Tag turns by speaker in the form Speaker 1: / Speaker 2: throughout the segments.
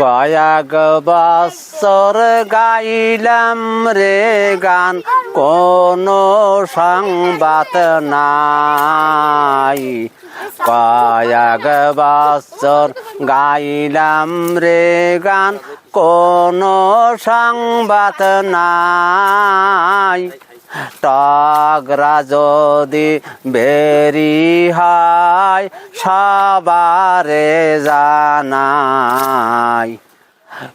Speaker 1: কয়েক বছর গাইলাম রে গান, কোনো সংবাদ নাই। কয়েক বছর গাইলাম রে গান, কোনো সংবাদ নাই। টগরা যদি বেরি হয় সবারে জানাই।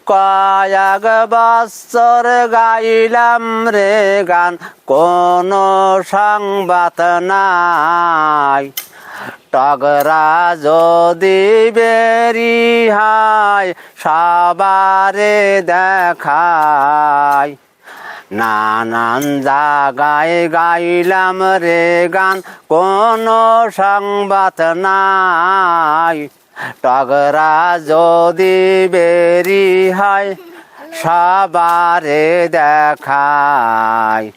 Speaker 1: কয়েক বছর গাইলাম রে গান, কোনো সংবাদ নাই। টগরা যদি বেরি হয় সবারে দেখায় নানান জাগায় গাইলাম রে গান, কোনো সংবাদ নাই। টগরা যদি বেরি হয়, সবারে দেখায়।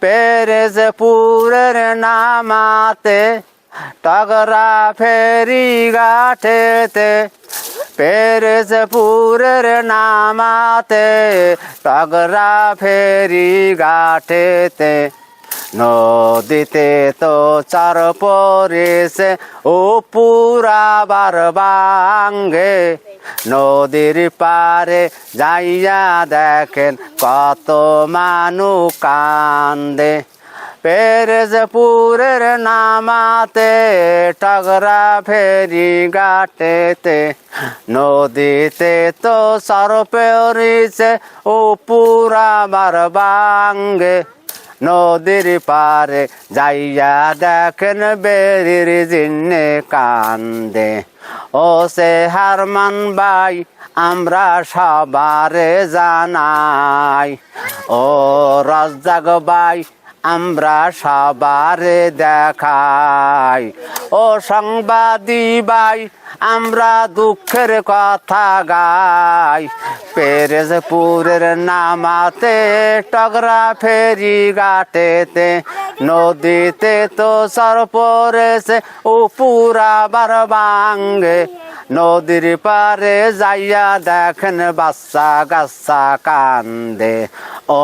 Speaker 1: পেরেজ পুরের নামাতে, টগরা ফেরি গাঠেতে পেরেজপুরের নামাতে টগরা ফেরি গাঠেতে নদীতে তো চার পরেছে, ও পুরাবার বাঙ্গে নদীর পারে যাইয়া দেখেন কত মানু কান্দে। পেরেজপুরের নামাতে, টগরা ফেরি গাটেতে নদীতে তো সরপেরিছে ও পুরা বার বাঙ্গে। নদীর পারে যাইয়া দেখেন বেরির জিন্নে কান্দে। ও সে হারমান বাই আমরা সবারে জানাই। ও রাজ্জাক বাই আমরা সবারে দেখাই। ও সংবাদী বাই আমরা দুঃখের কথা গাই। পেরেজপুরের নামাতে, টগরা ফেরি গাটেতে নদীতে তো সর পড়েছে ও পুরা বার বাঙ্গে নদীর পারে যাইয়া দেখেন বাচ্চা গাছা কান্দে। ও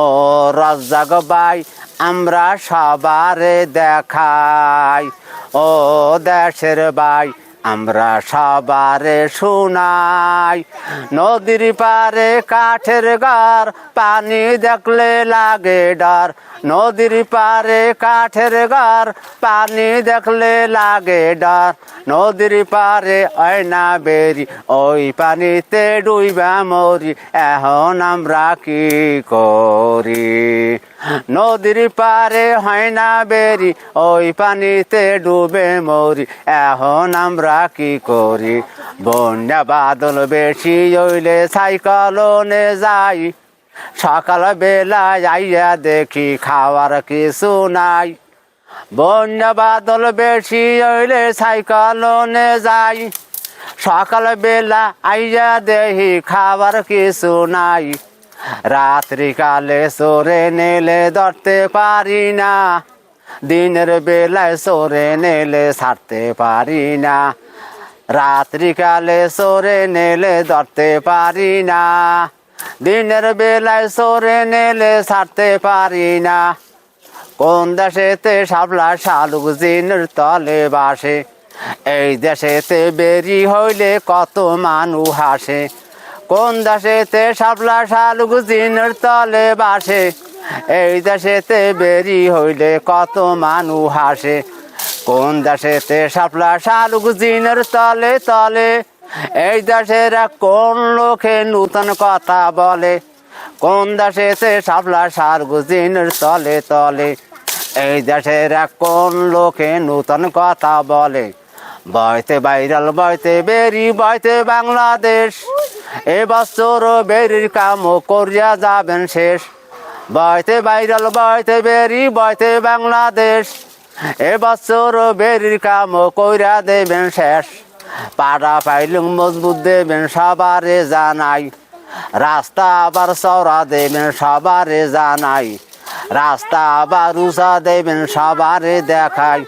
Speaker 1: রাজাগ বাই আমরা সবারে দেখাই। ও দেশের বাই আমরা সবারে শোনাই। নদীর পারে কাঠের গার, পানি দেখলে লাগে ডর। নদীর পারে কাঠের গার, পানি দেখলে লাগে ডর। নদীর পারে অয়না বেরি, ওই পানিতে ডুইবা মরি। এখন আমরা কি করি? নদীর পারে হয় না বেরি, ওই পানিতে ডুবে মরি। এখন আমরা কি করি? বন্যা বাদল বেশি হইলে সাইকেলনে যাই। সকাল বেলা যাইয়া দেখি খাওয়ার কিছু নাই। বন্যা বাদল বেশি হইলে সাইকেলনে যাই। সকাল বেলা আইয়া দেখি খাবার কিছু নাই। রাত্রিকালে সরে নেলে ধরতে পারি না। দিনের বেলায় সরে নেলে ছাড়তে পারি না। রাত্রিকালে সরে নেলে ধরতে পারি না। দিনের বেলায় সরে নেলে ছাড়তে পারি না। কোন দেশেতে শাপলা শালুক জিনের তলে বাসে, এই দেশেতে বেরি হইলে কত মানু হাসে। কোন দেশেতে শাপলা শালুক জিনের তলে বাসে? এই দেশেতে বেরি হইলে কত মানু হাসে? কোন দেশেতে শাপলা শালুক জিনের তলে তলে? এই দেশের কোন লোকে নূতন কথা বলে? কোন দেশেতে শাপলা শালুক জিনের তলে তলে? এই দেশের কোন লোকে নূতন কথা বলে? বয়তে বাইরাল বয়তে বেরি বয়তে বাংলাদেশ। এ বছর বেরির কাম করিয়া যাবেন শেষ। বয়তে বাইরাল বয়তে বেরি বয়তে বাংলাদেশ। এ বছর বেরির কাম কইরা দেবেন শেষ। পাড়া পাইলুম মজবুত দেবেন সবারে জানাই। রাস্তা আবার চওড়া দেবেন সবারে জানাই। রাস্তা আবার উষা দেবেন সবারে দেখাই।